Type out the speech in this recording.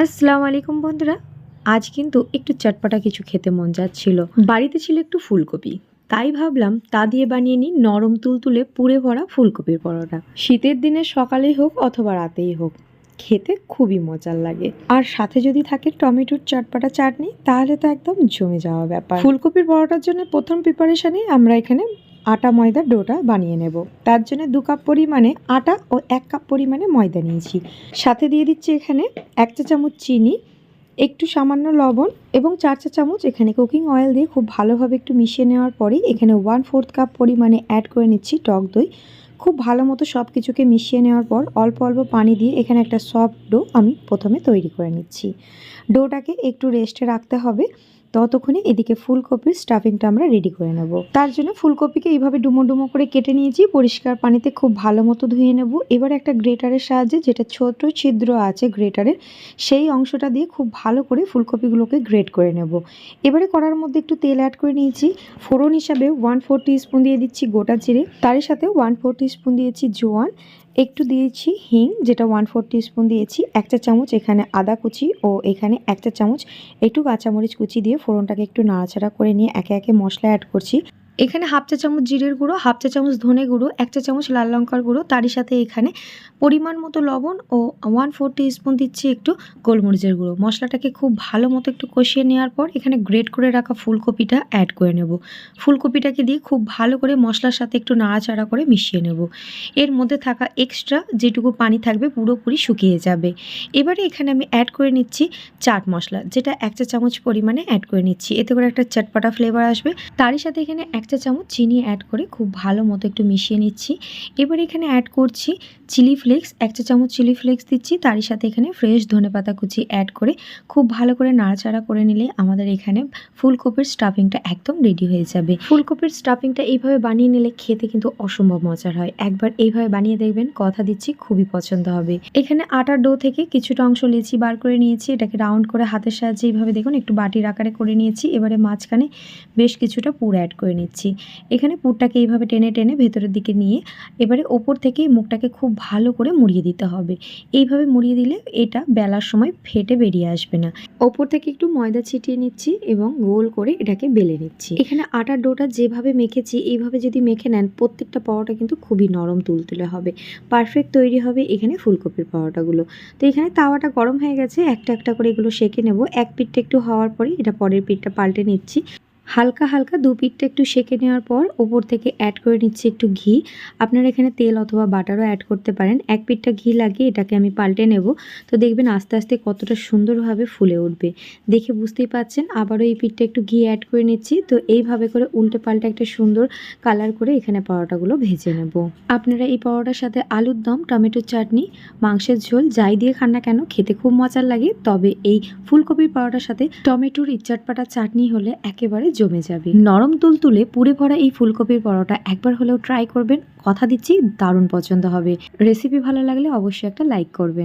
আসসালামু আলাইকুম বন্ধুরা। আজ কিন্তু একটু চটপটা কিছু খেতে মন যাচ্ছিল। বাড়িতে ছিল একটু ফুলকপি। তাই ভাবলাম তা দিয়ে বানিয়ে নিই নরম তুলতুলে পুড়ে ভরা ফুলকপির পরোটা। শীতের দিনে সকালেই হোক অথবা রাতেই হোক, খেতে খুবই মজার লাগে। আর সাথে যদি থাকে টমেটোর চটপটা চাটনি, তাহলে তো একদম জমে যাওয়া ব্যাপার। ফুলকপির পরোটার জন্য প্রথম প্রিপারেশনে আমরা এখানে আটা ময়দার ডোটা বানিয়ে নেব। তার জন্য দু কাপ পরিমাণে আটা ও এক কাপ পরিমাণে ময়দা নিয়েছি। সাথে দিয়ে দিচ্ছি এখানে এক চা চামচ চিনি, একটু সামান্য লবণ এবং চার চা চামচ এখানে কুকিং অয়েল দিয়ে খুব ভালোভাবে একটু মিশিয়ে নেওয়ার পরেই এখানে ওয়ান ফোর্থ কাপ পরিমাণে অ্যাড করে নিচ্ছি টক দই। খুব ভালো মতো সব কিছুকে মিশিয়ে নেওয়ার পর অল্প অল্প পানি দিয়ে এখানে একটা সফট ডো আমি প্রথমে তৈরি করে নিচ্ছি। ডোটাকে একটু রেস্টে রাখতে হবে। ততক্ষণে এদিকে ফুলকপির স্টাফিংটা আমরা রেডি করে নেব। তার জন্য ফুলকপিকে এইভাবে ডুমো ডুমো করে কেটে নিয়েছি, পরিষ্কার পানিতে খুব ভালো মতো ধুয়ে নেব। এবার একটা গ্রেটারের সাহায্যে যেটা ছোট ছিদ্র আছে গ্রেটারের, সেই অংশটা দিয়ে খুব ভালো করে ফুলকপিগুলোকে গ্রেট করে নেব। এবারে করার মধ্যে একটু তেল অ্যাড করে নিয়েছি। ফোড়ন হিসাবে ওয়ান ফোর স্পুন দিয়ে দিচ্ছি গোটা জিরে। তার সাথে ওয়ান ফোর স্পুন দিয়েছি জোয়ান। একটু দিয়েছি হিং, যেটা ওয়ান ফোর স্পুন দিয়েছি এক চা চামচ এখানে আদা কুচি ও এখানে এক চা চামচ একটু কাঁচামরিচ কুচি দিয়ে ফোড়নটাকে একটু নাড়াচাড়া করে নিয়ে একে একে মশলা অ্যাড করছি। এখানে হাফ চা চামচ জিরের গুঁড়ো, হাফ চা চামচ ধনে গুঁড়ো, এক চা চামচ লাল লঙ্কার গুঁড়ো, তারই সাথে এখানে পরিমাণ মতো লবণ ও ওয়ান ফোর স্পুন দিচ্ছি একটু গোলমরিচের গুঁড়ো। মশলাটাকে খুব ভালো মতো একটু কষিয়ে নেওয়ার পর এখানে গ্রেট করে রাখা ফুলকপিটা অ্যাড করে নেব। ফুলকপিটাকে দিয়ে খুব ভালো করে মশলার সাথে একটু নাড়াচাড়া করে মিশিয়ে নেব। এর মধ্যে থাকা এক্সট্রা যেটুকু পানি থাকবে পুরোপুরি শুকিয়ে যাবে। এবারে এখানে আমি অ্যাড করে নিচ্ছি চাট মশলা, যেটা এক চা চামচ পরিমাণে অ্যাড করে নিচ্ছি। এতে করে একটা চটপটা ফ্লেভার আসবে। তারই সাথে এখানে এক চা চামচ চিনি অ্যাড করে খুব ভালো মতো একটু মিশিয়ে নিচ্ছি। এবার এখানে অ্যাড করছি চিলি ফ্লেক্স এক চা চামচ চিলি ফ্লেক্স দিচ্ছি, তারই সাথে এখানে ফ্রেশ ধনেপাতা কুচি অ্যাড করে খুব ভালো করে নাড়াচাড়া করে নিলে আমাদের এখানে ফুলকপির স্টাফিংটা একদম রেডি হয়ে যাবে। ফুলকপির স্টাফিংটা এইভাবে বানিয়ে নিলে খেতে কিন্তু অসম্ভব মজার হয়। একবার এইভাবে বানিয়ে দেখবেন, কথা দিচ্ছি, খুবই পছন্দ হবে। এখানে আটার ডো থেকে কিছুটা অংশ লেচি বার করে নিয়েছি, এটাকে রাউন্ড করে হাতের সাহায্যে এইভাবে দেখুন, একটু বাটির আকারে করে নিয়েছি, এবারে মাঝখানে বেশ কিছুটা পুর অ্যাড করে নিচ্ছি। এখানে পুরটাকে এইভাবে টেনে টেনে ভেতরের দিকে নিয়ে এবারে ওপর থেকে মুখটাকে খুব ভালো করে মুড়িয়ে দিতে হবে। এইভাবে মুড়িয়ে দিলে এটা বেলার সময় ফেটে বেরিয়ে আসবে না। ওপর থেকে একটু ময়দা ছিটিয়ে নিচ্ছি এবং গোল করে এটাকে বেলে নিচ্ছি। এখানে আটার ডোটা যেভাবে মেখেছি, এইভাবে যদি মেখে নেন, প্রত্যেকটা পাওয়াটা কিন্তু খুবই নরম তুলতুলে হবে। পারফেক্ট তৈরি হবে এখানে ফুলকপির পাওয়াটাগুলো। তো এখানে তাওয়াটা গরম হয়ে গেছে, একটা একটা করে এগুলো সেঁকে নেব। এক পিঠটা একটু হওয়ার পরে এটা পরের পিঠটা পাল্টে নিচ্ছি। হালকা হালকা দু পিঠটা একটু সেঁকে নেওয়ার পর ওপর থেকে অ্যাড করে নিচ্ছি একটু ঘি। আপনারা এখানে তেল অথবা বাটারও অ্যাড করতে পারেন। এক পিঠটা ঘি লাগিয়ে এটাকে আমি পাল্টে নেব। তো দেখবেন আস্তে আস্তে কতটা সুন্দরভাবে ফুলে উঠবে। দেখে বুঝতেই পাচ্ছেন, আবারও এই পিঠটা একটু ঘি অ্যাড করে নিচ্ছি। তো এইভাবে করে উল্টে পাল্টে একটা সুন্দর কালার করে এখানে পরোটাগুলো ভেজে নেব। আপনারা এই পরোটার সাথে আলুর দম টমেটোর চাটনি, মাংসের ঝোল যাই দিয়ে খান না কেন, খেতে খুব মজার লাগে। তবে এই ফুলকপির পরোটার সাথে টমেটোর ইচ্চাটপাটা চাটনি হলে একেবারে জমে যাবে। নরম তুল তুলে পুড়ে ভরা এই ফুলকপির পরোটা একবার হলেও ট্রাই করবেন। কথা দিচ্ছি, দারুণ পছন্দ হবে। রেসিপি ভালো লাগলে অবশ্যই একটা লাইক করবেন।